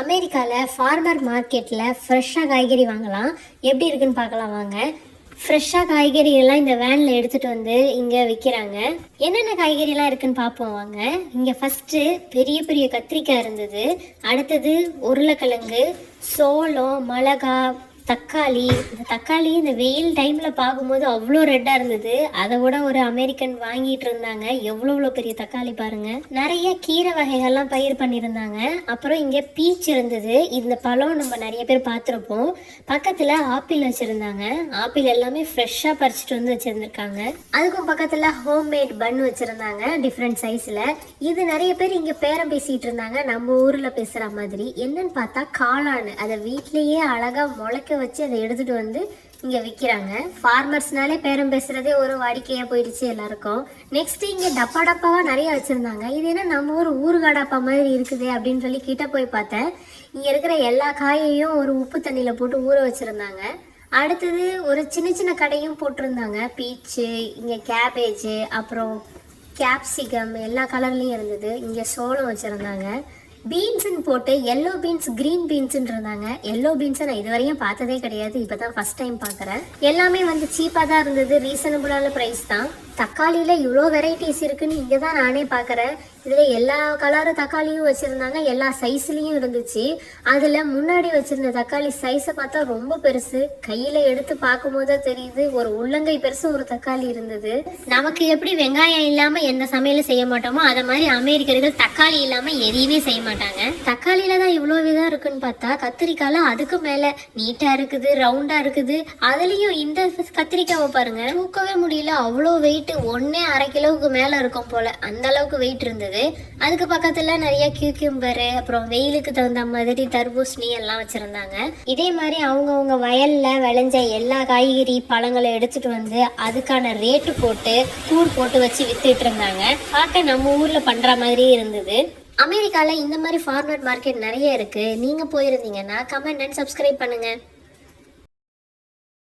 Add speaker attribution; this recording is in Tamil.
Speaker 1: அமெரிக்காவில் ஃபார்மர் மார்க்கெட்டில் ஃப்ரெஷ்ஷாக காய்கறி வாங்கலாம். எப்படி இருக்குன்னு பார்க்கலாம் வாங்க. ஃப்ரெஷ்ஷாக காய்கறிகள்லாம் இந்த வேனில் எடுத்துகிட்டு வந்து இங்கே விற்கிறாங்க என்னென்ன காய்கறிலாம் இருக்குன்னு பார்ப்போம் வாங்க. இங்கே ஃபஸ்ட்டு பெரிய பெரிய கத்திரிக்காய் இருந்தது. அடுத்தது உருளைக்கிழங்கு சோளம் மிளகா தக்காளி இந்த தக்காளி இந்த வெயில் டைமில் பார்க்கும்போது அவ்வளோ ரெட்டாக இருந்தது. அதை விட ஒரு அமெரிக்கன் வாங்கிட்டு இருந்தாங்க. எவ்வளோ எவ்வளோ பெரிய தக்காளி பாருங்க. நிறைய கீரை வகைகள்லாம் பயிர் பண்ணியிருந்தாங்க. அப்புறம் இங்கே பீச் இருந்தது. இந்த பழம் நம்ம நிறைய பேர் பார்த்துருப்போம். பக்கத்தில் ஆப்பிள் வச்சுருந்தாங்க. ஆப்பிள் எல்லாமே ஃப்ரெஷ்ஷாக பறிச்சுட்டு வந்து வச்சுருந்துருக்காங்க. அதுக்கும் பக்கத்தில் ஹோம்மேட் பன் வச்சுருந்தாங்க டிஃப்ரெண்ட் சைஸில் இது நிறைய பேர் இங்கே பேரம் பேசிகிட்டு இருந்தாங்க. நம்ம ஊரில் பேசுகிற மாதிரி. என்னன்னு பார்த்தா காளான். அதை வீட்லேயே அழகாக முளைக்க வச்சு அதை எடுத்துகிட்டு வந்து இங்கே விற்கிறாங்க ஃபார்மர்ஸ்னாலே பேரம் பேசுகிறதே ஒரு வாடிக்கையாக போயிடுச்சு எல்லாருக்கும். நெக்ஸ்ட் இங்கே டப்பா டப்பாவாக நிறைய வச்சுருந்தாங்க. இது என்ன நம்ம ஊர் ஊறுகாய் டப்பா மாதிரி இருக்குது அப்படின்னு சொல்லி கிட்ட போய் பார்த்தேன். இங்கே இருக்கிற எல்லா காயையும் ஒரு உப்பு தண்ணியில் போட்டு ஊற வச்சுருந்தாங்க. அடுத்தது ஒரு சின்ன சின்ன கடையும் போட்டிருந்தாங்க. பீச்சு இங்கே கேபேஜு அப்புறம் கேப்சிகம் எல்லா கலர்லேயும் இருந்தது. இங்கே சோளம் வச்சுருந்தாங்க. பீன்ஸுன்னு போட்டு எல்லோ பீன்ஸ் க்ரீன் பீன்ஸ்ன்னு இருந்தாங்க. எல்லோ பீன்ஸை நான் இதுவரையும் பார்த்ததே கிடையாது. இப்போ தான் ஃபஸ்ட் டைம் பார்க்குறேன். எல்லாமே வந்து சீப்பாக தான் இருந்தது. ரீசனபுளான ப்ரைஸ் தான். தக்காளியில் இவ்வளோ வெரைட்டிஸ் இருக்குன்னு இங்கே தான் நானே பார்க்குறேன் இதில் எல்லா கலரு தக்காளியும் வச்சுருந்தாங்க எல்லா சைஸ்லேயும் இருந்துச்சு. அதில் முன்னாடி வச்சுருந்த தக்காளி சைஸை பார்த்தா ரொம்ப பெருசு. கையில் எடுத்து பார்க்கும்போது தெரியுது ஒரு உள்ளங்கை பெருசு ஒரு தக்காளி இருந்தது. நமக்கு எப்படி வெங்காயம் இல்லாமல் எந்த சமையலும் செய்ய மாட்டோமோ அதை மாதிரி அமெரிக்கர்கள் தக்காளி இல்லாமல் எதையுமே செய்ய மாட்டாங்க. தக்காளியில் தான் இவ்வளோ விதம் இருக்குன்னு பார்த்தா கத்திரிக்காயில் அதுக்கு மேலே நீட்டாக இருக்குது ரவுண்டாக இருக்குது. அதுலேயும் இந்த கத்திரிக்காவை பாருங்கள் தூக்கவே முடியல அவ்வளோ வெயிட் ஒன்றே அரை கிலோவுக்கு மேலே இருக்கும் போல். அந்த அளவுக்கு வெயிட் இருந்தது. அதுக்கு பக்கத்தில் நிறைய கியூக்கியூம்பரு அப்புறம் வெயிலுக்கு தகுந்த மாதிரி தர்பூசணி எல்லாம் வச்சுருந்தாங்க. இதே மாதிரி அவங்கவுங்க வயலில் விளைஞ்ச எல்லா காய்கறி பழங்களை எடுத்துகிட்டு வந்து அதுக்கான ரேட்டு போட்டு கூர் போட்டு வச்சு வித்துட்டு இருந்தாங்க. பார்க்க நம்ம ஊரில் பண்ணுற மாதிரி இருந்தது. அமெரிக்காவில் இந்த மாதிரி ஃபார்மர் மார்க்கெட் நிறைய இருக்குது நீங்கள் போயிருந்தீங்கன்னா கமெண்ட் அண்ட் சப்ஸ்கிரைப் பண்ணுங்கள்